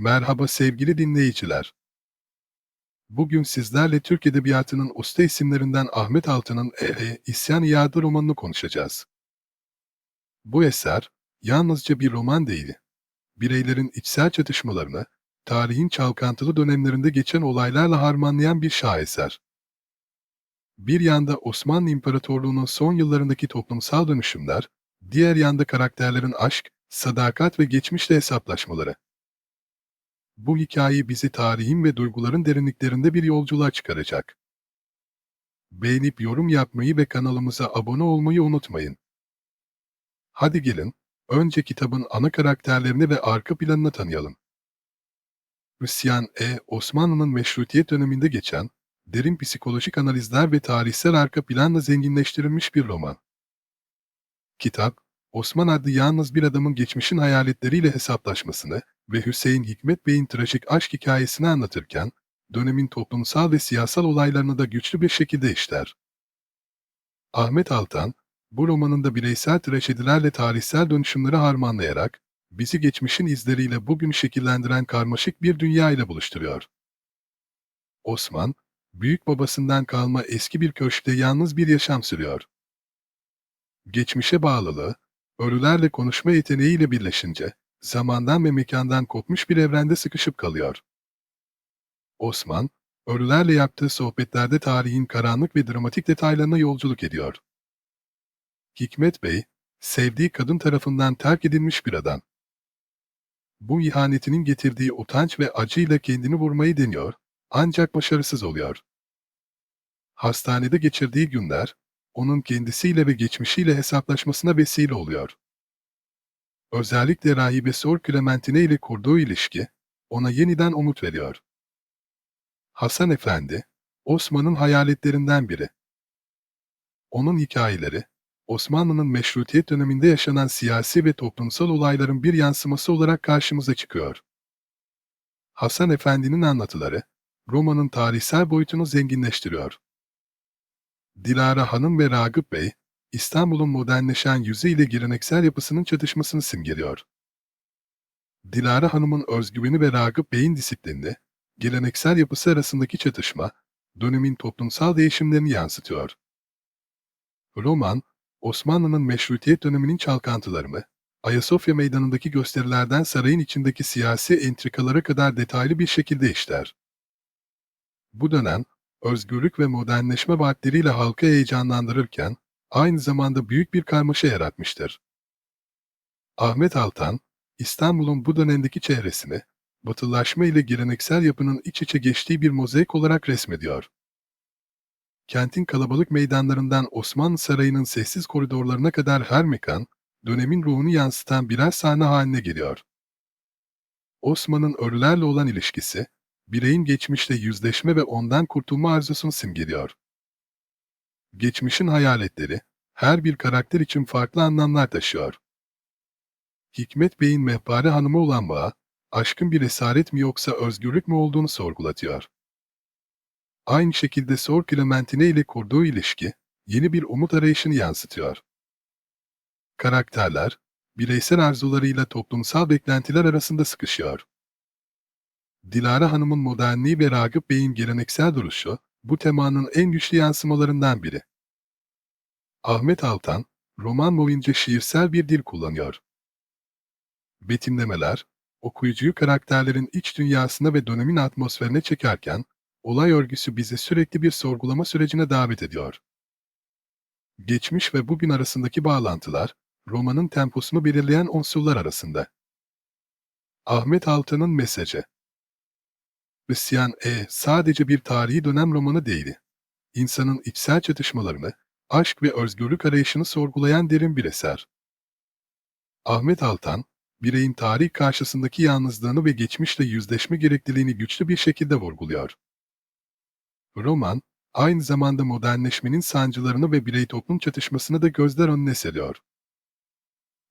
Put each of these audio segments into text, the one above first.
Merhaba sevgili dinleyiciler. Bugün sizlerle Türk Edebiyatı'nın usta isimlerinden Ahmet Altan'ın E.E. İsyan İadı romanını konuşacağız. Bu eser, yalnızca bir roman değil, bireylerin içsel çatışmalarını, tarihin çalkantılı dönemlerinde geçen olaylarla harmanlayan bir şaheser. Bir yanda Osmanlı İmparatorluğu'nun son yıllarındaki toplumsal dönüşümler, diğer yanda karakterlerin aşk, sadakat ve geçmişle hesaplaşmaları. Bu hikaye bizi tarihin ve duyguların derinliklerinde bir yolculuğa çıkaracak. Beğenip yorum yapmayı ve kanalımıza abone olmayı unutmayın. Hadi gelin, önce kitabın ana karakterlerini ve arka planını tanıyalım. Hristiyan E. Osmanlı'nın meşrutiyet döneminde geçen, derin psikolojik analizler ve tarihsel arka planla zenginleştirilmiş bir roman. Kitap, Osman adlı yalnız bir adamın geçmişin hayaletleriyle hesaplaşmasını ve Hüseyin Hikmet Bey'in trajik aşk hikayesini anlatırken, dönemin toplumsal ve siyasal olaylarını da güçlü bir şekilde işler. Ahmet Altan, bu romanında bireysel trajedilerle tarihsel dönüşümleri harmanlayarak, bizi geçmişin izleriyle bugün şekillendiren karmaşık bir dünya ile buluşturuyor. Osman, büyük babasından kalma eski bir köşkte yalnız bir yaşam sürüyor. Geçmişe bağlılığı, ölülerle konuşma yeteneğiyle birleşince, zamandan ve mekandan kopmuş bir evrende sıkışıp kalıyor. Osman, ölülerle yaptığı sohbetlerde tarihin karanlık ve dramatik detaylarına yolculuk ediyor. Hikmet Bey, sevdiği kadın tarafından terk edilmiş bir adam. Bu ihanetinin getirdiği utanç ve acıyla kendini vurmayı deniyor, ancak başarısız oluyor. Hastanede geçirdiği günler, onun kendisiyle ve geçmişiyle hesaplaşmasına vesile oluyor. Özellikle rahibe Sor Clementine ile kurduğu ilişki, ona yeniden umut veriyor. Hasan Efendi, Osman'ın hayaletlerinden biri. Onun hikayeleri, Osmanlı'nın meşrutiyet döneminde yaşanan siyasi ve toplumsal olayların bir yansıması olarak karşımıza çıkıyor. Hasan Efendi'nin anlatıları, romanın tarihsel boyutunu zenginleştiriyor. Dilara Hanım ve Ragıp Bey, İstanbul'un modernleşen yüzü ile geleneksel yapısının çatışmasını simgeliyor. Dilara Hanım'ın özgüveni ve Ragıp Bey'in disiplinli, geleneksel yapısı arasındaki çatışma, dönemin toplumsal değişimlerini yansıtıyor. Roman, Osmanlı'nın meşrutiyet döneminin çalkantılarını, Ayasofya meydanındaki gösterilerden sarayın içindeki siyasi entrikalara kadar detaylı bir şekilde işler. Bu dönem, özgürlük ve modernleşme vaatleriyle halkı heyecanlandırırken, aynı zamanda büyük bir karmaşa yaratmıştır. Ahmet Altan, İstanbul'un bu dönemdeki çehresini, batılaşma ile geleneksel yapının iç içe geçtiği bir mozaik olarak resmediyor. Kentin kalabalık meydanlarından Osmanlı Sarayı'nın sessiz koridorlarına kadar her mekan, dönemin ruhunu yansıtan birer sahne haline geliyor. Osman'ın ölülerle olan ilişkisi, bireyin geçmişle yüzleşme ve ondan kurtulma arzusunu simgeliyor. Geçmişin hayaletleri, her bir karakter için farklı anlamlar taşıyor. Hikmet Bey'in mehpare hanımı olan bağı, aşkın bir esaret mi yoksa özgürlük mü olduğunu sorgulatıyor. Aynı şekilde Sor Clementine ile kurduğu ilişki, yeni bir umut arayışını yansıtıyor. Karakterler, bireysel arzularıyla toplumsal beklentiler arasında sıkışıyor. Dilara Hanım'ın modernliği ve Ragıp Bey'in geleneksel duruşu, bu temanın en güçlü yansımalarından biri. Ahmet Altan, roman boyunca şiirsel bir dil kullanıyor. Betimlemeler, okuyucuyu karakterlerin iç dünyasına ve dönemin atmosferine çekerken, olay örgüsü bizi sürekli bir sorgulama sürecine davet ediyor. Geçmiş ve bugün arasındaki bağlantılar, romanın temposunu belirleyen unsurlar arasında. Ahmet Altan'ın mesajı Hristiyan E sadece bir tarihi dönem romanı değil. İnsanın içsel çatışmalarını, aşk ve özgürlük arayışını sorgulayan derin bir eser. Ahmet Altan, bireyin tarih karşısındaki yalnızlığını ve geçmişle yüzleşme gerekliliğini güçlü bir şekilde vurguluyor. Roman, aynı zamanda modernleşmenin sancılarını ve birey toplum çatışmasını da gözler önüne seriyor.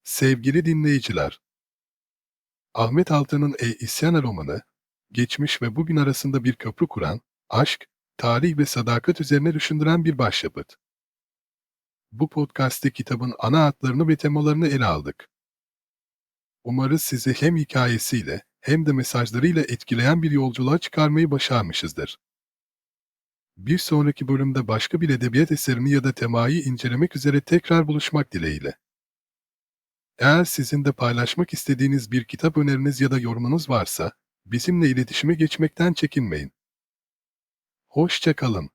Sevgili dinleyiciler, Ahmet Altan'ın E İsyana romanı, geçmiş ve bugün arasında bir köprü kuran, aşk, tarih ve sadakat üzerine düşündüren bir başyapıt. Bu podcast'te kitabın ana hatlarını ve temalarını ele aldık. Umarız sizi hem hikayesiyle hem de mesajlarıyla etkileyen bir yolculuğa çıkarmayı başarmışızdır. Bir sonraki bölümde başka bir edebiyat eserini ya da temayı incelemek üzere tekrar buluşmak dileğiyle. Eğer sizin de paylaşmak istediğiniz bir kitap öneriniz ya da yorumunuz varsa, bizimle iletişime geçmekten çekinmeyin. Hoşça kalın.